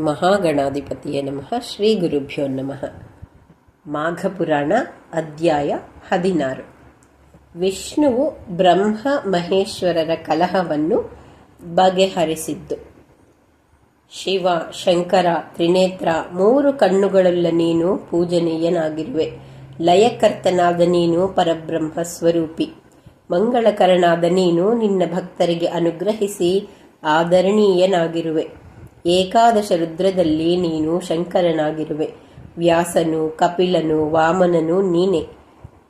ಮಹಾಗಣಾಧಿಪತಿಯೇ ನಮಃ. ಶ್ರೀ ಗುರುಭ್ಯೋ ನಮಃ. ಮಾಘಪುರಾಣ ಅಧ್ಯಾಯ ಹದಿನಾರು. ವಿಷ್ಣುವು ಬ್ರಹ್ಮ ಮಹೇಶ್ವರರ ಕಲಹವನ್ನು ಬಗೆಹರಿಸಿದ್ದು. ಶಿವ, ಶಂಕರ, ತ್ರಿನೇತ್ರ ಮೂರು ಕಣ್ಣುಗಳುಳ್ಳ ನೀನು ಪೂಜನೀಯನಾಗಿರುವೆ. ಲಯಕರ್ತನಾದ ನೀನು ಪರಬ್ರಹ್ಮ ಸ್ವರೂಪಿ. ಮಂಗಳಕರನಾದ ನೀನು ನಿನ್ನ ಭಕ್ತರಿಗೆ ಅನುಗ್ರಹಿಸಿ ಆದರಣೀಯನಾಗಿರುವೆ. ಏಕಾದಶ ರುದ್ರದಲ್ಲಿ ನೀನು ಶಂಕರನಾಗಿರುವೆ. ವ್ಯಾಸನು, ಕಪಿಲನು, ವಾಮನನು ನೀನೆ.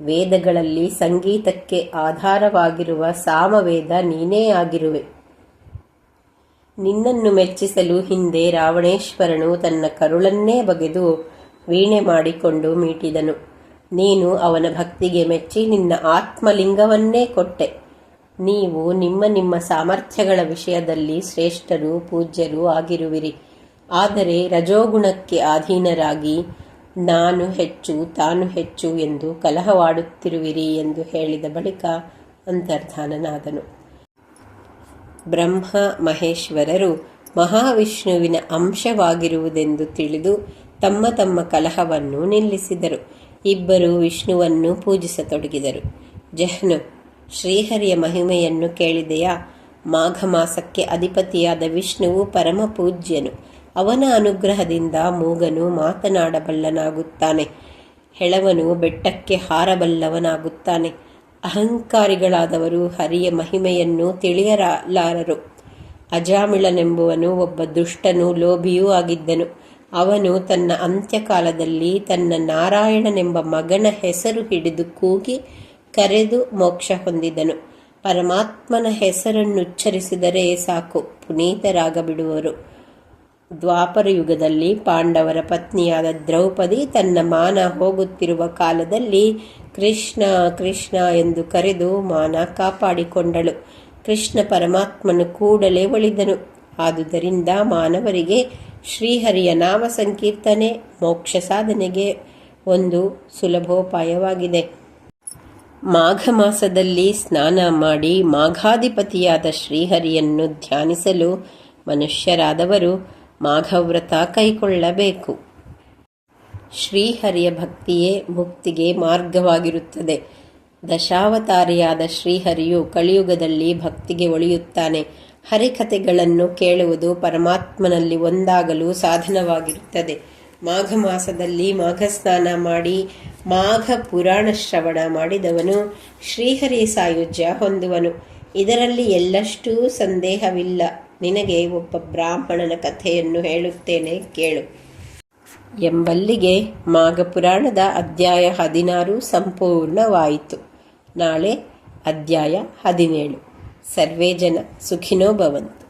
ವೇದಗಳಲ್ಲಿ ಸಂಗೀತಕ್ಕೆ ಆಧಾರವಾಗಿರುವ ಸಾಮವೇದ ನೀನೇ ಆಗಿರುವೆ. ನಿನ್ನನ್ನು ಮೆಚ್ಚಿಸಲು ಹಿಂದೆ ರಾವಣೇಶ್ವರನು ತನ್ನ ಕರುಳನ್ನೇ ಬಗೆದು ವೀಣೆ ಮಾಡಿಕೊಂಡು ಮೀಟಿದನು. ನೀನು ಅವನ ಭಕ್ತಿಗೆ ಮೆಚ್ಚಿ ನಿನ್ನ ಆತ್ಮಲಿಂಗವನ್ನೇ ಕೊಟ್ಟೆ. ನೀವು ನಿಮ್ಮ ನಿಮ್ಮ ಸಾಮರ್ಥ್ಯಗಳ ವಿಷಯದಲ್ಲಿ ಶ್ರೇಷ್ಠರು, ಪೂಜ್ಯರು ಆಗಿರುವಿರಿ. ಆದರೆ ರಜೋಗುಣಕ್ಕೆ ಅಧೀನರಾಗಿ ನಾನು ಹೆಚ್ಚು, ತಾನು ಹೆಚ್ಚು ಎಂದು ಕಲಹವಾಡುತ್ತಿರುವಿರಿ ಎಂದು ಹೇಳಿದ ಬಳಿಕ ಅಂತರ್ಧಾನನಾದನು. ಬ್ರಹ್ಮ ಮಹೇಶ್ವರರು ಮಹಾವಿಷ್ಣುವಿನ ಅಂಶವಾಗಿರುವುದೆಂದು ತಿಳಿದು ತಮ್ಮ ತಮ್ಮ ಕಲಹವನ್ನು ನಿಲ್ಲಿಸಿದರು. ಇಬ್ಬರು ವಿಷ್ಣುವನ್ನು ಪೂಜಿಸತೊಡಗಿದರು. ಜಹ್ನು ಶ್ರೀಹರಿಯ ಮಹಿಮೆಯನ್ನು ಕೇಳಿದೆಯಾ ಮಾಘ ಮಾಸಕ್ಕೆ ಅಧಿಪತಿಯಾದ ವಿಷ್ಣುವು ಪರಮ ಪೂಜ್ಯನು ಅವನ ಅನುಗ್ರಹದಿಂದ ಮೂಗನು ಮಾತನಾಡಬಲ್ಲನಾಗುತ್ತಾನೆ. ಹೆಳವನು ಬೆಟ್ಟಕ್ಕೆ ಹಾರಬಲ್ಲವನಾಗುತ್ತಾನೆ. ಅಹಂಕಾರಿಗಳಾದವರು ಹರಿಯ ಮಹಿಮೆಯನ್ನು ತಿಳಿಯಲಾರರು. ಅಜಾಮಿಳನೆಂಬುವನು ಒಬ್ಬ ದುಷ್ಟನು ಲೋಭಿಯೂ ಆಗಿದ್ದನು. ಅವನು ತನ್ನ ಅಂತ್ಯಕಾಲದಲ್ಲಿ ತನ್ನ ನಾರಾಯಣನೆಂಬ ಮಗನ ಹೆಸರು ಹಿಡಿದು ಕೂಗಿ ಕರೆದು ಮೋಕ್ಷ ಹೊಂದಿದನು. ಪರಮಾತ್ಮನ ಹೆಸರನ್ನುಚ್ಚರಿಸಿದರೆ ಸಾಕು, ಪುನೀತರಾಗಬಿಡುವರು. ದ್ವಾಪರ ಯುಗದಲ್ಲಿ ಪಾಂಡವರ ಪತ್ನಿಯಾದ ದ್ರೌಪದಿ ತನ್ನ ಮಾನ ಹೋಗುತ್ತಿರುವ ಕಾಲದಲ್ಲಿ ಕೃಷ್ಣ ಕೃಷ್ಣ ಎಂದು ಕರೆದು ಮಾನ ಕಾಪಾಡಿಕೊಂಡಳು. ಕೃಷ್ಣ ಪರಮಾತ್ಮನು ಕೂಡಲೇ ಒಳಿದನು. ಆದುದರಿಂದ ಮಾನವರಿಗೆ ಶ್ರೀಹರಿಯ ನಾಮ ಸಂಕೀರ್ತನೆ ಮೋಕ್ಷ ಸಾಧನೆಗೆ ಒಂದು ಸುಲಭೋಪಾಯವಾಗಿದೆ. ಮಾಘ ಮಾಸದಲ್ಲಿ ಸ್ನಾನ ಮಾಡಿ ಮಾಘಾಧಿಪತಿಯಾದ ಶ್ರೀಹರಿಯನ್ನು ಧ್ಯಾನಿಸಲು ಮನುಷ್ಯರಾದವರು ಮಾಘವ್ರತ ಕೈಕೊಳ್ಳಬೇಕು. ಶ್ರೀಹರಿಯ ಭಕ್ತಿಯೇ ಮುಕ್ತಿಗೆ ಮಾರ್ಗವಾಗಿರುತ್ತದೆ. ದಶಾವತಾರಿಯಾದ ಶ್ರೀಹರಿಯು ಕಲಿಯುಗದಲ್ಲಿ ಭಕ್ತಿಗೆ ಒಳಿಯುತ್ತಾನೆ. ಹರಿಕಥೆಗಳನ್ನು ಕೇಳುವುದು ಪರಮಾತ್ಮನಲ್ಲಿ ಒಂದಾಗಲು ಸಾಧನವಾಗಿರುತ್ತದೆ. ಮಾಘ ಮಾಸದಲ್ಲಿ ಮಾಘ ಸ್ನಾನ ಮಾಡಿ ಮಾಘ ಪುರಾಣ ಶ್ರವಣ ಮಾಡಿದವನು ಶ್ರೀಹರಿ ಸಾಯುಜ್ಯ ಹೊಂದುವನು. ಇದರಲ್ಲಿ ಎಲ್ಲಷ್ಟೂ ಸಂದೇಹವಿಲ್ಲ. ನಿನಗೆ ಒಬ್ಬ ಬ್ರಾಹ್ಮಣನ ಕಥೆಯನ್ನು ಹೇಳುತ್ತೇನೆ ಕೇಳು. ಎಂಬಲ್ಲಿಗೆ ಮಾಘ ಪುರಾಣದ ಅಧ್ಯಾಯ ಹದಿನಾರು ಸಂಪೂರ್ಣವಾಯಿತು. ನಾಳೆ ಅಧ್ಯಾಯ ಹದಿನೇಳು. ಸರ್ವೇ ಜನ ಸುಖಿನೋ ಭವಂತು.